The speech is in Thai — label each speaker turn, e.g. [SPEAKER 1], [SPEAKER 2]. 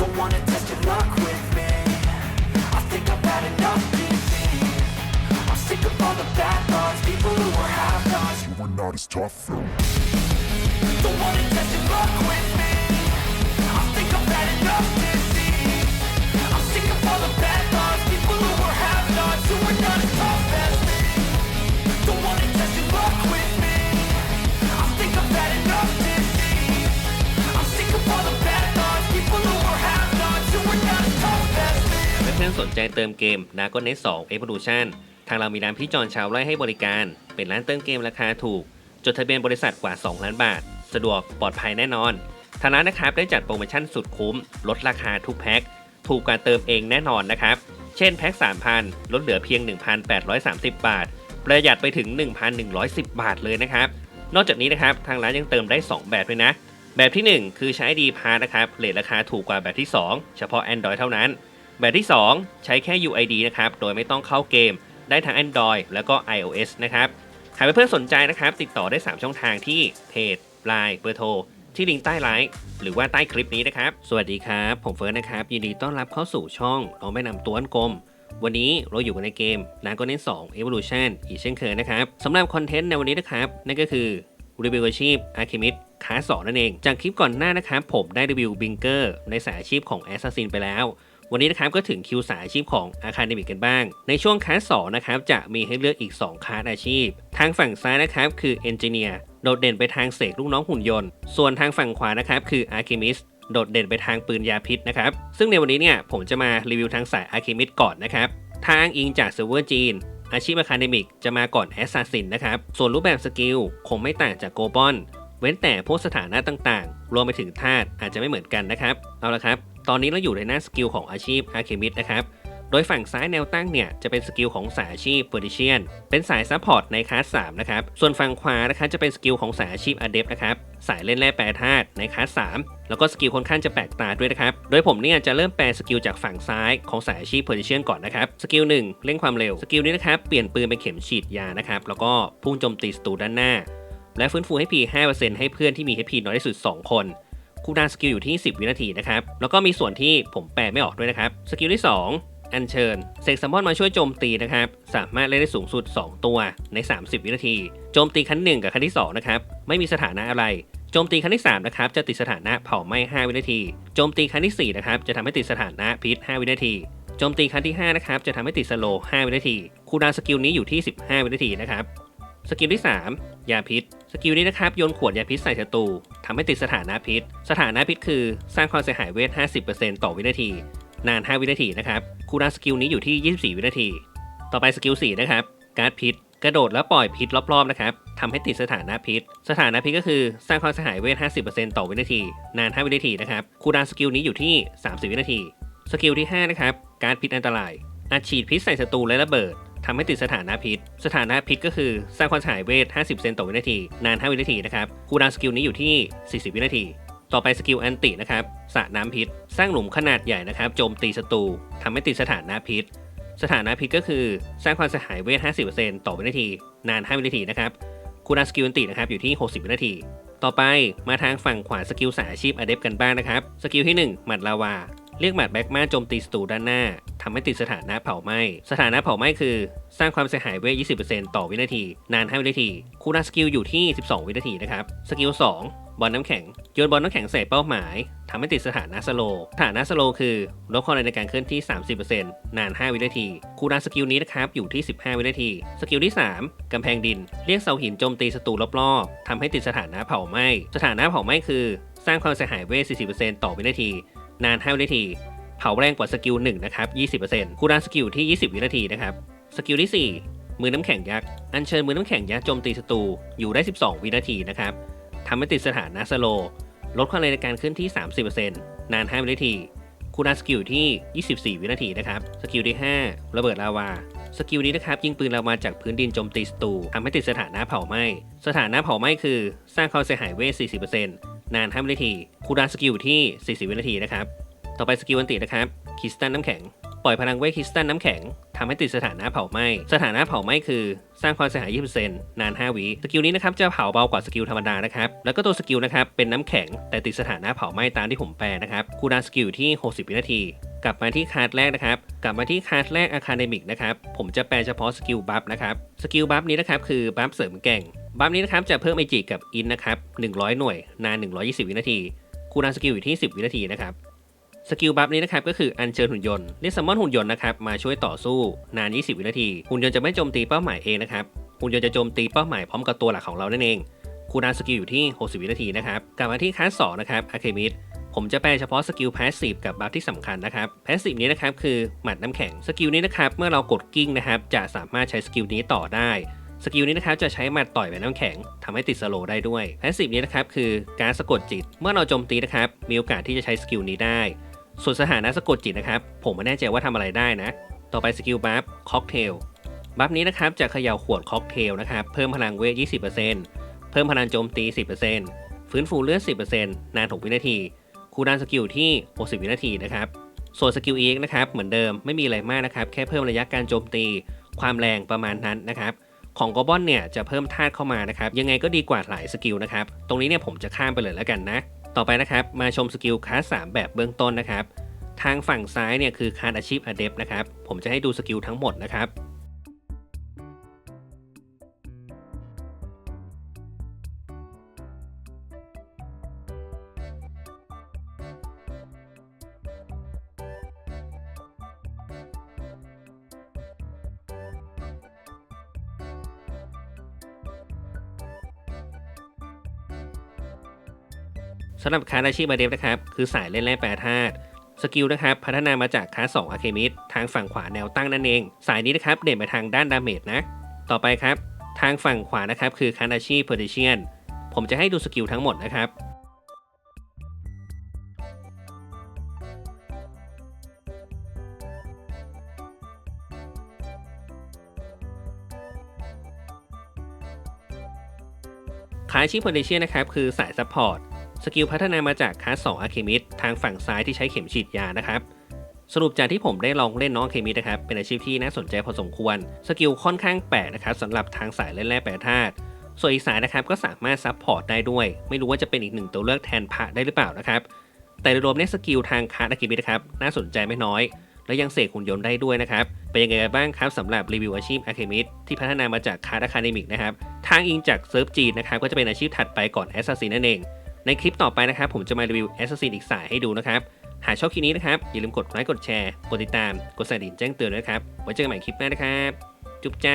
[SPEAKER 1] Don't wanna test your luck with me. I think I've had enough being I'm sick of all the bad thoughts People who are have-nots
[SPEAKER 2] You were not as tough though.
[SPEAKER 1] Don't wanna test your luck with me me
[SPEAKER 3] และเพื่อนสนใจเติมเกม n a g o n e t 2 Evolution ทางเรามีร้านพี่จอนชาวไร่ให้บริการ เป็นร้านเติมเกมราคาถูก จดทะเบียนบริษัทกว่า 2 ล้านบาท สะดวกปลอดภัยแน่นอน ทางร้านนะครับได้จัดโปรโมชั่นสุดคุ้ม ลดราคาทุกแพ็ค ถูกกว่าเติมเองแน่นอนนะครับ เช่นแพ็ค3,000 ลดเหลือเพียง 1,830 บาท ประหยัดไปถึง 1,110 บาทเลยนะครับ นอกจากนี้นะครับทางร้านยังเติมได้ 2 แบบด้วยนะ แบบทีหนึ่1 คือใช้ดีพาร์นะครับเลทราคาถูกกว่าแบบที่ 2 เฉพาะ Android เท่านั้น แบบที่ 2 ใช้แค่ UID นะครับ โดยไม่ต้องเข้าเกม ได้ทั้ง Android แล้วก็ iOS นะครับ หากเพื่อนๆสนใจนะครับ ติดต่อได้ 3 ช่องทางที่เพจ Line เบอร์โทร ที่ลิงก์ใต้ไลฟ์หรือว่าใต้คลิปนี้นะครับ สวัสดีครับ ผมเฟิร์สนะครับ ยินดีต้อนรับเข้าสู่ช่องน้องแม่นำตัวอันกลม วันนี้เราอยู่กันในเกม n a g o n e t 2 Evolution อีกเช่นเคยนะครับสำหรับคอนเทนต์ในวันนี้นะครับ นั่นก็คือรีวิวอาชีพ Archimid คลาส2นั่นเอง จากคลิปก่อนหน้านะครับผมได้รีวิวบิงเกอร์ในสายอาชีพของ Assassin ไปแล้ว วันนี้นะครับก็ถึงคิวสายอาชีพของ Academic กันบ้าง ในช่วงคลาส2นะครับจะมีให้เลือกอีก 2คลาสอาชีพ ทางฝั่งซ้ายนะครับคือ Engineer โดดเด่นไปทางเสกลูกน้องหุ่นยนต์ ส่วนทางฝั่งขวานะครับคือ Archimist โดดเด่นไปทางปืนยาพิษนะครับ ซึ่งในวันนี้เนี่ยผมจะมารีวิวทางสาย Archimist ก่อนนะครับ ทางอิงจากเซิร์ฟเวอร์จีนอาชีพ Academic จะมาก่อน Assassin นะครับ ส่วนรูปแบบสกิลคงไม่ต่างจากโกบอน เว้นแต่พวกสถานะต่างๆ รวมไปถึงธาตุอาจจะไม่เหมือนกันนะครับ เอาละครับ ตอนนี้เราอยู่ในหน้าสกิลของอาชีพ Alchemist นะครับ โดยฝั่งซ้ายแนวตั้งเนี่ยจะเป็นสกิลของสายอาชีพ p e r t i c i a n เป็นสายซัพพอร์ตในคลาส3นะครับ ส่วนฝั่งขวานะครับจะเป็นสกิลของสายอาชีพ Adept นะครับ สายเล่นแร่แปรธาตุในคลาส3แล้วก็สกิลค่อนข้างจะแปลกตาด้วยนะครับ โดยผมเนี่ยจะเริ่มแปลสกิลจากฝั่งซ้ายของสายอาชีพ p e r t i c i a n ก่อนนะครับ สกิล1เร่งความเร็ว สกิลนี้นะครับเปลี่ยนปืนเป็นเข็มฉีดยานะครับ แล้วก็พุ่งโจมตีศัตรูด้านหน้า และฟื้นฟู HP 5%ให้เพื่อนที่มี HP น้อยที่สุด 2 คน คูลดาวน์สกิลอยู่ที่ 10 วินาทีนะครับ แล้วก็มีส่วนที่ผมแปลไม่ออกด้วยนะครับ สกิลที่ 2 อัญเชิญเสกซัมมอนมาช่วยโจมตีนะครับ สามารถเล่นได้สูงสุด 2 ตัวใน 30 วินาที โจมตีครั้งหนึ่งกับครั้งที่ 2 นะครับ ไม่มีสถานะอะไร โจมตีครั้งที่ 3 นะครับ จะติดสถานะเผาไหม้ 5 วินาที โจมตีครั้งที่ 4 นะครับ จะทำให้ติดสถานะพิษ 5 วินาทีโจมตีครั้งที่ 5 นะครับ จะทำให้ติดสโลว์5วินาที คูลดาวน์สกิลนี้อยู่ที่ 15 วินาทีนะครับ สกิลที่ 3 ยาพิษ สกิลนี้นะครับโยนขวดยาพิษใส่ศัตรูทำให้ติดสถานะพิษ สถานะพิษคือสร้างความเสียหายเวท 50%ต่อวินาที นาน 5 วินาทีนะครับคูลดาวน์สกิลนี้อยู่ที่ 24 วินาที ต่อไปสกิล4นะครับการ์ดพิษ กระโดดแล้วปล่อยพิษรอบๆนะครับทำให้ติดสถานะพิษ สถานะพิษก็คือสร้างความเสียหายเวท 50%ต่อวินาที นาน 5 วินาทีนะครับคูลดาวน์สกิลนี้อยู่ที่ 30 วินาที สกิลที่ 5 นะครับ การพิษอันตราย อาจฉีดพิษใส่ศัตรูและระเบิด ทำให้ติดสถานะพิษ สถานะพิษก็คือสร้างความเสียหายเวท 50%ต่อวินาที นาน 5 วินาทีนะครับ คูลดาวน์สกิลนี้อยู่ที่40วินาทีต่อไปสกิลแอนตินะครับสระน้ำพิษสร้างหลุมขนาดใหญ่นะครับโจมตีศัตรูทำให้ติดสถานะพิษสถานะพิษก็คือสร้างความเสียหายเวท50%ต่อวินาทีนาน5วินาทีนะครับคูลดาวน์สกิลแอนตินะครับ อยู่ที่ 60 วินาที ต่อไปมาทางฝั่งขวาสกิลสายอาชีพอเดฟกันบ้างนะครับ สกิลที่ 1 หมัดลาวา เรียกหมัดแบ็กมาโจมตีศัตรูด้านหน้า ทำให้ติดสถานะเผาไหม้ สถานะเผาไหม้คือ สร้างความเสียหายเวท20%ต่อวินาที นาน 5 วินาที คูลานสกิลอยู่ที่ 12 วินาทีนะครับ สกิล 2 บอลน้ำแข็ง โยนบอลน้ำแข็งใส่เป้าหมายทำให้ติดสถานะสโลว์สถานะสโลว์คือ ลดความเร็วในการเคลื่อนที่ 30%นาน 5 วินาที คูลานสกิลนี้นะครับ อยู่ที่ 15 วินาที สกิลที่ 3กำแพงดิน เรียกเสาหินโจมตีศัตรูรอบๆทำให้ติดสถานะเผาไหม้ สถานะเผาไหม้คือ สร้างความเสียหายเวท40%ต่อวินาที นาน 5 วินาที เผาแรงกว่าสกิล1นะครับ20%คูลดาวน์สกิลที่ 20 วินาทีนะครับ สกิลที่ 4 มือน้ำแข็งยักษ์ อัญเชิญมือน้ำแข็งยักษ์โจมตีศัตรูอยู่ได้ 12 วินาทีนะครับทำให้ติดสถานะสโล ลดความเร็วในการเคลื่อนที่ 30%นาน 5 วินาทีคูลดาวน์สกิลที่ 24 วินาทีนะครับ สกิลที่ 5 ระเบิดลาวา สกิลนี้นะครับยิงปืนลาวาจากพื้นดินโจมตีศัตรูทำให้ติดสถานะเผาไหม้ สถานะเผาไหม้คือ สร้างความเสียหายเวท40%นาน 5 วินาทีคูลดาวน์สกิลที่ 40 วินาทีนะครับ ต่อไปสกิลอันตินะครับคริสตัลน้ำแข็ง ปล่อยพลังเวทคริสตัลน้ำแข็งทำให้ติดสถานะเผาไหม้สถานะเผาไหม้คือสร้างความเสียหาย20%นาน 5วิสกิลนี้นะครับจะเผาเบากว่าสกิลธรรมดานะครับแล้วก็ตัวสกิลนะครับเป็นน้ำแข็ง แต่ติดสถานะเผาไหม้ตามที่ผมแปลนะครับคูลดาสกิลอยู่ที่ 60 วินาที กลับมาที่คาร์ดแรกนะครับกลับมาที่คาร์ดแรกอะคาเดมิกนะครับผมจะแปลเฉพาะสกิลบัฟนะครับสกิลบัฟนี้นะครับคือบัฟเสริมแก่งบัฟนี้นะครับจะเพิ่มไอจิกับอินนะครับ100 หน่วยนาน 120 วินาทีคูดาสกิลอยู่ที่ 10 วินาทีนะครับ สกิลบัฟนี้นะครับก็คืออัญเชิญหุ่นยนต์เรียกซัมมอนหุ่นยนต์นะครับมาช่วยต่อสู้นาน 20 วินาที หุ่นยนต์จะไม่โจมตีเป้าหมายเองนะครับหุ่นยนต์จะโจมตีเป้าหมายพร้อมกับตัวหลักของเรานั่นเองคูลดาวน์สกิลอยู่ที่ 60 วินาทีนะครับกลับมาที่คลาส2นะครับอะเคมิดผมจะแปลเฉพาะสกิลพาสซีฟกับบัฟที่สำคัญนะครับพาสซีฟนี้นะครับคือหมัดน้ำแข็งสกิลนี้นะครับเมื่อเรากดกิ้งนะครับจะสามารถใช้สกิลนี้ต่อได้สกิลนี้นะครับจะใช้หมัดต่อยแบบน้ำแข็งทำให้ติดสโลได้ด้วยพสซีฟนี้นะครับคือการสะกดจิต เมื่อเราโจมตีนะครับมีโอกาสที่จะใช้สกิลนี้ได้ ส่วนสถานะสะกดจิตนะครับ ผมไม่แน่ใจว่าทำอะไรได้นะ ต่อไปสกิลบัฟค็อกเทลบัฟนี้นะครับจะเขย่าขวดค็อกเทลนะครับ เพิ่มพลังเวท 20%เพิ่มพลังโจมตี 10%ฟื้นฟูเลือด 10%นาน 6 วินาที คูลดาวน์สกิลที่ 60 วินาทีนะครับ ส่วนสกิล EX นะครับ เหมือนเดิมไม่มีอะไรมากนะครับ แค่เพิ่มระยะการโจมตี ความแรงประมาณนั้นนะครับ ของกอบอนเนี่ยจะเพิ่มธาตุเข้ามานะครับ ยังไงก็ดีกว่าหลายสกิลนะครับ ตรงนี้เนี่ยผมจะข้ามไปเลยแล้วกันนะ ต่อไปนะครับ มาชมสกิลคลาส3แบบเบื้องต้นนะครับ ทางฝั่งซ้ายเนี่ยคือคาสอาชีพอเดฟนะครับ ผมจะให้ดูสกิลทั้งหมดนะครับ สำหรับคาร์ดอาชีพมาเดฟนะครับ คือสายเล่นแร่แปรธาตุสกิลนะครับ พัฒนามาจากคาส2อะเคมิดทางฝั่งขวาแนวตั้งนั่นเอง สายนี้นะครับเด่นไปทางด้านดาเมจนะ ต่อไปครับ ทางฝั่งขวานะครับคือคาร์ดอาชีพเพอร์ดิเชียนผมจะให้ดูสกิลทั้งหมดนะครับคลาสชิพโพเทเชียนนะครับคือสายซัพพอร์ต สกิลพัฒนามาจากคาส2อะเคมิดทางฝั่งซ้ายที่ใช้เข็มฉีดยานะครับสรุปจากที่ผมได้ลองเล่นน้องเคมิดนะครับ เป็นอาชีพที่น่าสนใจพอสมควร สกิลค่อนข้างแปลกนะครับสำหรับทางสายเล่นแร่แปรธาตุ ส่วนอีกสายนะครับก็สามารถซัพพอร์ตได้ด้วย ไม่รู้ว่าจะเป็นอีกหนึ่งตัวเลือกแทนพระได้หรือเปล่านะครับ แต่โดยรวมเนสกิลทางคาร์ดอะเคมิดนะครับน่าสนใจไม่น้อย และยังเสกหุ่นยนต์ได้ด้วยนะครับ เป็นยังไงกันบ้างครับสำหรับรีวิวอาชีพอะเคมิดที่พัฒนามาจากคาร์ดอะคาเดมิกนะครับ ทางอิงจากเซิร์ฟจีนนะครับก็จะเป็นอาชีพถัดไปก่อนแอสซัสซินนั่นเอง ในคลิปต่อไปนะครับ ผมจะมารีวิวแอสซัสซินอีกสายให้ดูนะครับ หากชอบคลิปนี้นะครับ อย่าลืมกดไลค์กดแชร์ กดติดตาม กดสั่นกระดิ่งแจ้งเตือนด้วยนะครับ ไว้เจอกันใหม่คลิปหน้านะครับ จุ๊บจ้า